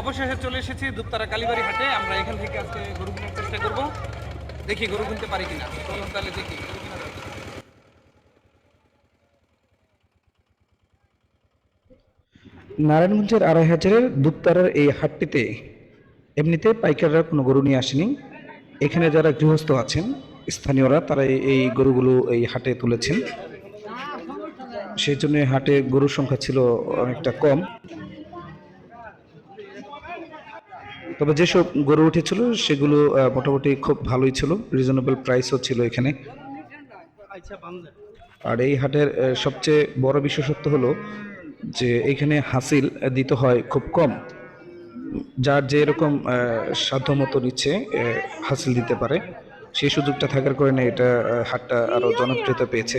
অবশেষে চলে এসেছি দুপতারা কালীবাড়ি হাটে। আমরা এখান থেকে আজকে গরু কেনার চেষ্টা করব। দেখি গরু কিনতে পারি কিনা। চলুন তাহলে দেখি। নারায়ণগঞ্জের আড়াই হাজারের দুপতারার এই হাটটিতে এমনিতে পাইকাররা কোনো গরু নিয়ে আসেনি। এখানে যারা গৃহস্থ আছেন, স্থানীয়রা তারা এই গরুগুলো এই হাটে তুলেছেন। সেই জন্য হাটে গরুর সংখ্যা ছিল অনেকটা কম। তবে যেসব গরু উঠেছিল, সেগুলো মোটামুটি খুব ভালোই ছিল রিজনেবল প্রাইসও ছিল এখানে। আর এই হাটের সবচেয়ে বড় বিশেষত্ব হলো যে এখানে হাসিল দিতে হয় খুব কম। যার যে এরকম সাধ্য মতো নিচ্ছে হাসিল দিতে পারে। সেই সুযোগটা থাকার কারণে এটা হাটটা আরও জনপ্রিয়তা পেয়েছে।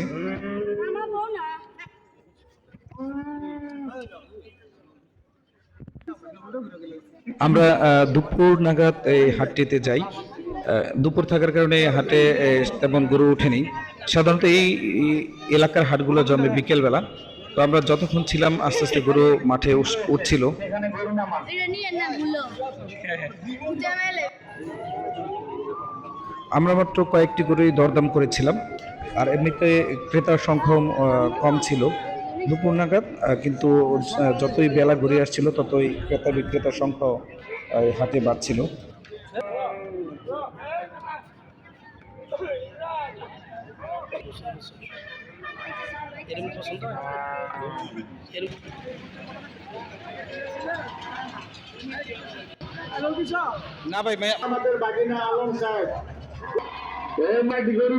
আমরা দুপুর নাগাদ এই হাটটিতে যাই। দুপুর থাকার কারণে হাটে তেমন গরু ওঠেনি। সাধারণত এই এলাকার হাটগুলো জমে বিকেলবেলা। তো আমরা যতক্ষণ ছিলাম আস্তে আস্তে গরু মাঠে উঠছিল। আমরা মাত্র কয়েকটি গরুই দরদাম করেছিলাম। আর এমনিতে ক্রেতার সংখ্যাও আহ, কম ছিল। দুপুর নাগাদ কিন্তু যতই বেলা ঘুরে আসছিল ততই ক্রেতা বিক্রেতার সংখ্যাও হাতে বাড়ছিল। না ভাই আমাদের বাগিনা আলম সাহেব। এই মাটি গরু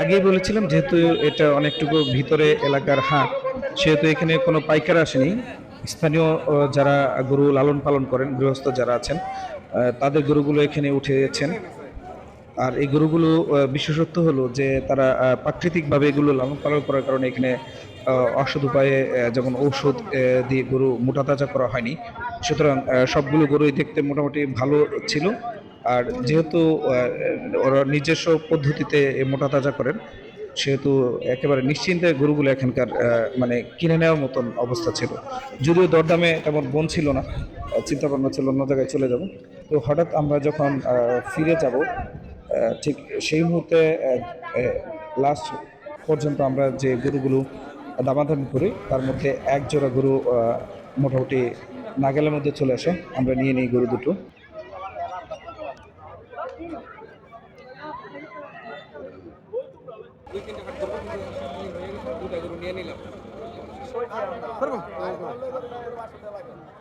আগেই বলেছিলাম, যেহেতু এটা অনেকটুকু ভিতরে এলাকার হাট, সেহেতু এখানে কোনো পাইকার আসেনি। স্থানীয় যারা গরু লালন পালন করেন, গৃহস্থ যারা আছেন তাদের গরুগুলো এখানে উঠেছেন আর এই গরুগুলো বিশেষত্ব হলো যে তারা প্রাকৃতিকভাবে এগুলো লালন পালন করার কারণে এখানে অসৎ উপায়ে যেমন ঔষধ দিয়ে গরু মোটা তাজা করা হয়নি। সুতরাং সবগুলো গরুই দেখতে মোটামুটি ভালো ছিল। আর যেহেতু ওরা নিজস্ব পদ্ধতিতে মোটা তাজা করেন, সেহেতু একেবারে নিশ্চিন্তে গরুগুলো এখানকার মানে কিনে নেওয়ার মতন অবস্থা ছিল। যদিও দরদামে তেমন বোন ছিল না চিন্তা ভাবনা ছিল অন্য জায়গায় চলে যাব। তো হঠাৎ আমরা যখন ফিরে যাব ঠিক সেই মুহূর্তে লাস্ট পর্যন্ত আমরা যে গরুগুলো দামাদামি করি, তার মধ্যে এক জোড়া গরু মোটামুটি নাগালের মধ্যে চলে আসে। আমরা নিয়ে নিই গরু দুটো।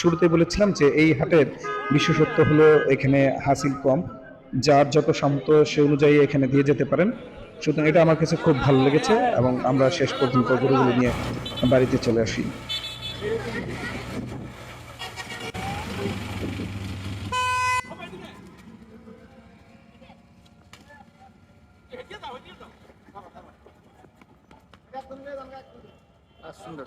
শুরুতে বলেছিলাম যে এই হাটের বিশেষত্ব হলো এখানে হাসিল কম। যার যত সামর্থ্য সে অনুযায়ী এখানে দিয়ে যেতে পারেন। সুতরাং এটা আমার কাছে খুব ভালো লেগেছে এবং আমরা শেষ পর্যন্ত গরুগুলো নিয়ে বাড়িতে চলে আসি। সুন্দর।